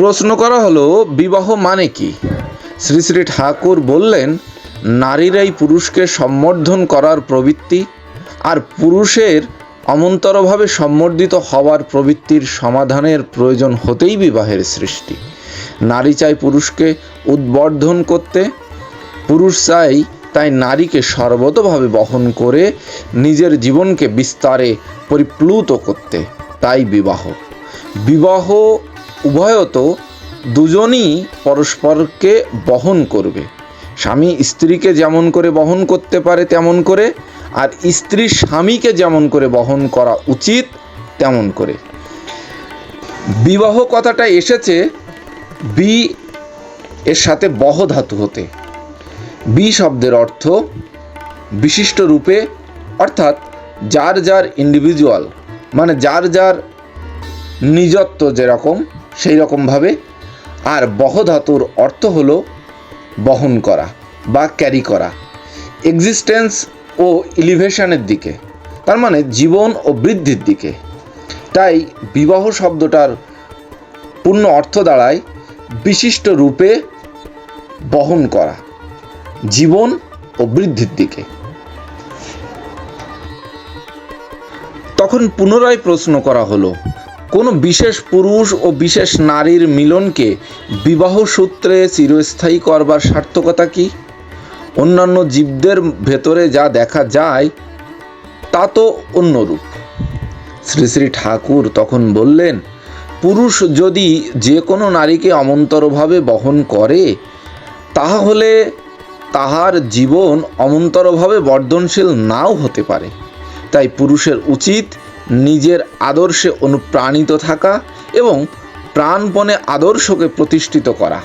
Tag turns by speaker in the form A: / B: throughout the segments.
A: প্রশ্ন করা হলো, বিবাহ মানে কি? শ্রী শ্রী ঠাকুর বললেন, নারীরাই পুরুষকে সম্বর্ধন করার প্রবৃত্তি, আর পুরুষের অমন্তরভাবে সম্বর্ধিত হওয়ার প্রবৃত্তির সমাধানের প্রয়োজন হতেই বিবাহের সৃষ্টি। নারী চায় পুরুষকে উদ্বর্ধন করতে, পুরুষ চাই তাই নারীকে সর্বতভাবে বহন করে নিজের জীবনকে বিস্তারে পরিপ্লুত করতে। তাই বিবাহ। বিবাহ উভয়ত দুজনই পরস্পরকে বহন করবে। স্বামী স্ত্রীকে যেমন করে বহন করতে পারে তেমন করে, আর স্ত্রী স্বামীকে যেমন করে বহন করা উচিত তেমন করে। বিবাহ কথাটা এসেছে বি এর সাথে বহ ধাতু হতে। বি শব্দের অর্থ বিশিষ্ট রূপে, অর্থাৎ যার যার ইন্ডিভিজুয়াল মানে যার যার নিজত্ব যেরকম সেই রকমভাবে আর বহ ধাতুর অর্থ হলো বহন করা বা ক্যারি করা। এক্সিস্টেন্স ও ইলিভেশনের দিকে, তার মানে জীবন ও বৃদ্ধির দিকে। তাই বিবাহ শব্দটার পূর্ণ অর্থ দাঁড়ায় বিশিষ্ট রূপে বহন করা, জীবন ও বৃদ্ধির দিকে। তখন পুনরায় প্রশ্ন করা হলো কোনো বিশেষ পুরুষ ও বিশেষ নারীর মিলনকে বিবাহ সূত্রে চিরস্থায়ী করবার সার্থকতা কি? অন্যান্য জীবদের ভেতরে যা দেখা যায়, তা তো অন্যরূপ। শ্রী শ্রী ঠাকুর তখন বললেন, পুরুষ যদি যে কোনো নারীকে অমন্তরভাবে বহন করে, তাহলে তাহার জীবন অমন্তরভাবে বর্ধনশীল নাও হতে পারে। তাই পুরুষের উচিত নিজের আদর্শে অনুপ্রাণিত থাকা এবং প্রাণপণে আদর্শকে প্রতিষ্ঠিত করা,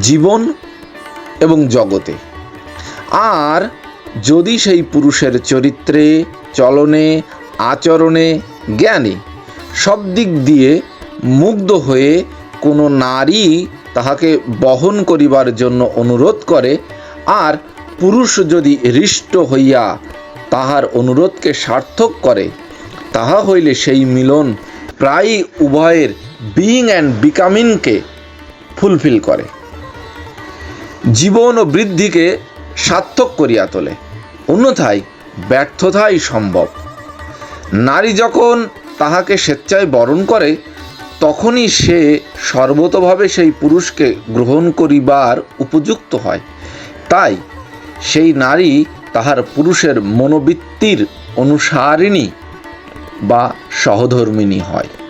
A: জীবন এবং জগতে। আর যদি সেই পুরুষের চরিত্রে, চলনে, আচরণে, জ্ঞানে সব দিক দিয়ে মুগ্ধ হয়ে কোনো নারী তাহাকে বহন করিবার জন্য অনুরোধ করে, আর পুরুষ যদি হৃষ্ট হইয়া তাহার অনুরোধকে সার্থক করে তাহা হইলে সেই মিলন প্রায়ই উভয়ের বিইং অ্যান্ড বিকামিংকে ফুলফিল করে। জীবন ও বৃদ্ধিকে সার্থক করিয়া তোলে। অন্যথায় ব্যর্থতাই সম্ভব। নারী যখন তাহাকে স্বেচ্ছায় বরণ করে, তখনই সে সর্বতভাবে সেই পুরুষকে গ্রহণ করিবার উপযুক্ত হয়। তাই সেই নারী তাহার পুরুষের মনোবৃত্তির অনুসারিণী বা সহধর্মিণী হয়।